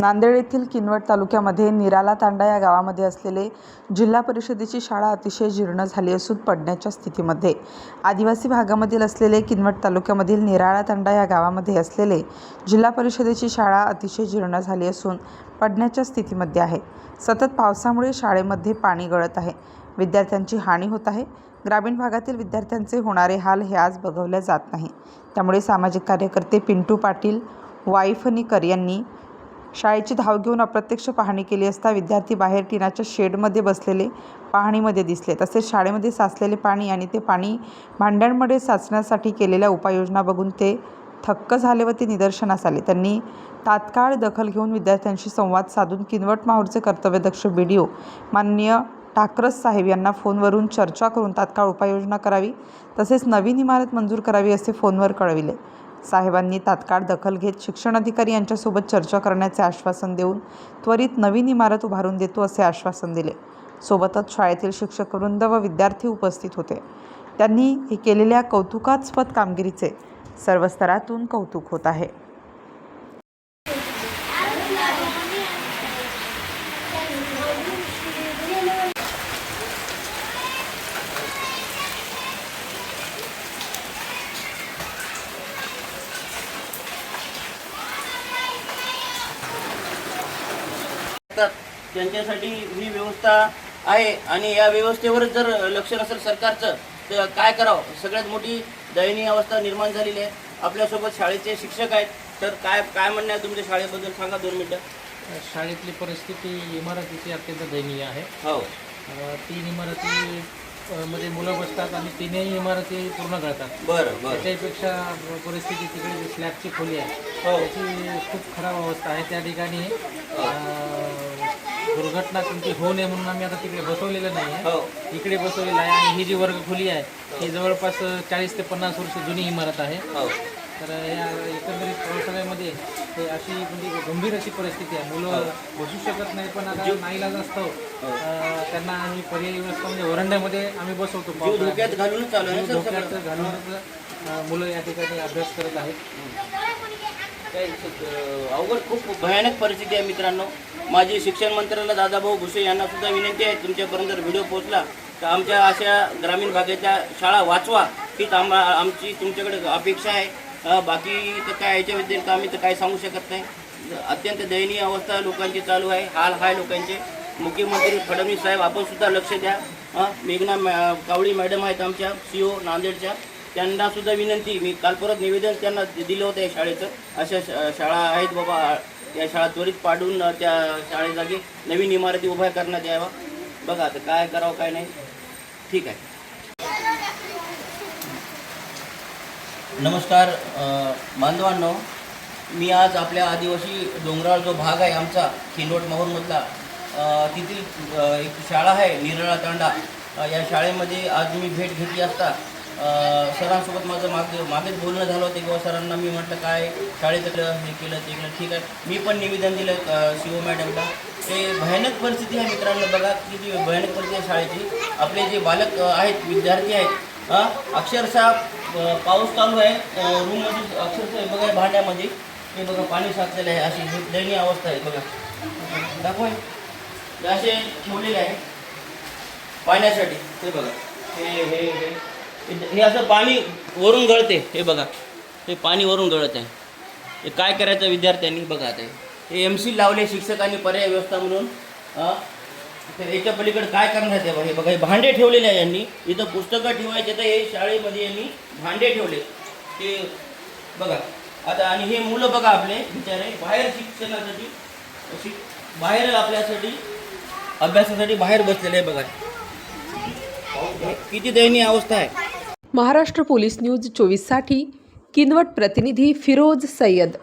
नांदेड येथील किनवट तालुक्यामध्ये निराला तांडा या गावामध्ये असलेले जिल्हा परिषदेची शाळा अतिशय जीर्ण झाली असून पडण्याच्या स्थितीमध्ये. आदिवासी भागामधील असलेले किनवट तालुक्यामधील निराळा तांडा या गावामध्ये असलेले जिल्हा परिषदेची शाळा अतिशय जीर्ण झाली असून पडण्याच्या स्थितीमध्ये आहे. सतत पावसामुळे शाळेमध्ये पाणी गळत आहे. विद्यार्थ्यांची हानी होत आहे. ग्रामीण भागातील विद्यार्थ्यांचे होणारे हाल हे आज बघवले जात नाही. त्यामुळे सामाजिक कार्यकर्ते पिंटू पाटील वाईफणीकर यांनी शाळेची धाव घेऊन अप्रत्यक्ष पाहणी केली असता विद्यार्थी बाहेर टिनाच्या शेडमध्ये बसलेले पाहणीमध्ये दिसले. तसेच शाळेमध्ये साचलेले पाणी आणि ते पाणी भांड्यांमध्ये साचण्यासाठी केलेल्या उपाययोजना बघून ते थक्क झाले व ते निदर्शनास आले. त्यांनी तात्काळ दखल घेऊन विद्यार्थ्यांशी संवाद साधून किनवट माहूरचे कर्तव्यदक्ष बी डी ओ माननीय टाकरस साहेब यांना फोनवरून चर्चा करून तात्काळ उपाययोजना करावी तसेच नवीन इमारत मंजूर करावी असे फोनवर कळविले. साहेबांनी तात्काळ दखल घेत शिक्षण अधिकारी यांच्यासोबत चर्चा करण्याचे आश्वासन देऊन त्वरित नवीन इमारत उभारून देतो असे आश्वासन दिले. सोबतच शाळेतील शिक्षक वृंद व विद्यार्थी उपस्थित होते. त्यांनी हे केलेल्या कौतुकास्पद कामगिरीचे सर्व स्तरातून कौतुक होत आहे तर त्यांच्यासाठी ही व्यवस्था आहे आणि या व्यवस्थेवर जर लक्ष नसेल सरकारचं तर काय करावं? सगळ्यात मोठी दयनीय अवस्था निर्माण झालेली आहे. आपल्यासोबत शाळेचे शिक्षक आहेत. तर काय काय म्हणणं आहे तुमच्या शाळेबद्दल? सांगा दोन मिनटं. शाळेतली परिस्थिती इमारतीची अत्यंत दयनीय आहे. हो. तीन इमारती मध्ये मुलं बसतात आणि तीनही इमारती पूर्ण गळतात बरं बरं. त्याच्यापेक्षा परिस्थिती तिकडे जी स्लॅबची खोली आहे हो. त्याची खूप खराब अवस्था आहे. त्या ठिकाणी अ, दुर्घटना कोणती होऊ नये म्हणून आम्ही आता तिकडे बसवलेलं नाही आहे. हो. इकडे बसवलेलं आहे आणि ही जी वर्ग खोली आहे ही जवळपास चाळीस ते पन्नास वर्ष जुनी इमारत आहे. हो. तर या एकंदरीत पावसाळ्यामध्ये हे अशी म्हणजे गंभीर अशी परिस्थिती आहे. मुलं बसू शकत नाही पण आता नाईलाज असतो अं, त्यांना आम्ही पर्यायी व्यवस्था म्हणजे वरंड्यामध्ये आम्ही बसवतो. धोक्यात घालूनच चालू आहे जीव ना सर धोक्यात सगळं घालूनच अं, मुलं या ठिकाणी अभ्यास करत आहेत. अवघड खूप भयानक परिस्थिती आहे मित्रांनो. माझी शिक्षण मंत्र्याला दादाभाऊ भुसे यांना सुद्धा विनंती आहे तुमच्यापर्यंत जर व्हिडिओ पोहोचला तर आमच्या अशा ग्रामीण भागाच्या शाळा वाचवा. हीच आम आमची तुमच्याकडे अपेक्षा आहे. बाकी तर काय याच्या व्यतिरिक्त आम्ही तर काय सांगू शकत नाही. अत्यंत दयनीय अवस्था लोकांची चालू आहे हाल हाय लोकांचे. मुख्यमंत्री फडणवीस साहेब आपण सुद्धा लक्ष द्या. मेघना मॅ- कावळी मॅडम आहेत आमच्या सी ओ नांदेडच्या. त्यांना सुद्धा विनंती मी काल परत निवेदन त्यांना दिलं होतं या शाळेचं. अशा शा- शाळा आहेत बाबा या शाळा त्वरित पाडून त्या शाळेजागी नवीन इमारती उभ्या करण्यात यावा बघा आता काय करावं काय नाही. ठीक आहे. नमस्कार बांधवांनो. मी आज आपल्या आदिवासी डोंगराळ जो भाग आहे आमचा खिंडवट माहूरमधला तेथील एक शाळा आहे निरळा तांडा. या शाळेमध्ये आज मी भेट घेतली असता सरांसोबत माझं मागे मागेच बोलणं झालं होतं किंवा सरांना मी म्हटलं काय शाळेत हे केलं ते केलं ठीक आहे. मी पण निवेदन दिलं सी ओ मॅडमला. ते भयानक परिस्थिती आहे मित्रांनो बघा किती भयानक परिस्थिती आहे शाळेची. आपले जे बालक आहेत विद्यार्थी आहेत अक्षरशः पाऊस चालू आहे. रूममध्ये अक्षरशः बघा भांड्यामध्ये. हे बघा पाणी साचलेलं आहे. अशी ही दयनीय अवस्था आहे बघा. दाखवा हे असे ठेवलेले आहे. पाण्यासाठी ते बघा. हे हे हे. हे असं पाणी वरून गळते हे बघा. हे पाणी वरून गळत आहे. हे काय करायचं विद्यार्थ्यांनी? बघा आता. हे. एम सी लावले शिक्षकांनी पर्याय व्यवस्था म्हणून. तर याच्या पलीकडे काय करण्यात आहे? बघा हे बघा हे भांडे ठेवलेले आहे यांनी. इथं पुस्तकं ठेवायचे तर हे शाळेमध्ये यांनी भांडे ठेवले. ते बघा आता आणि हे मुलं बघा आपले बिचारे बाहेर शिक्षणासाठी शिक बाहेर आपल्यासाठी अभ्यासासाठी बाहेर बसलेले आहे बघा. किती दयनीय अवस्था आहे. महाराष्ट्र पोलीस न्यूज चोवीससाठी किनवट प्रतिनिधी फिरोज सय्यद.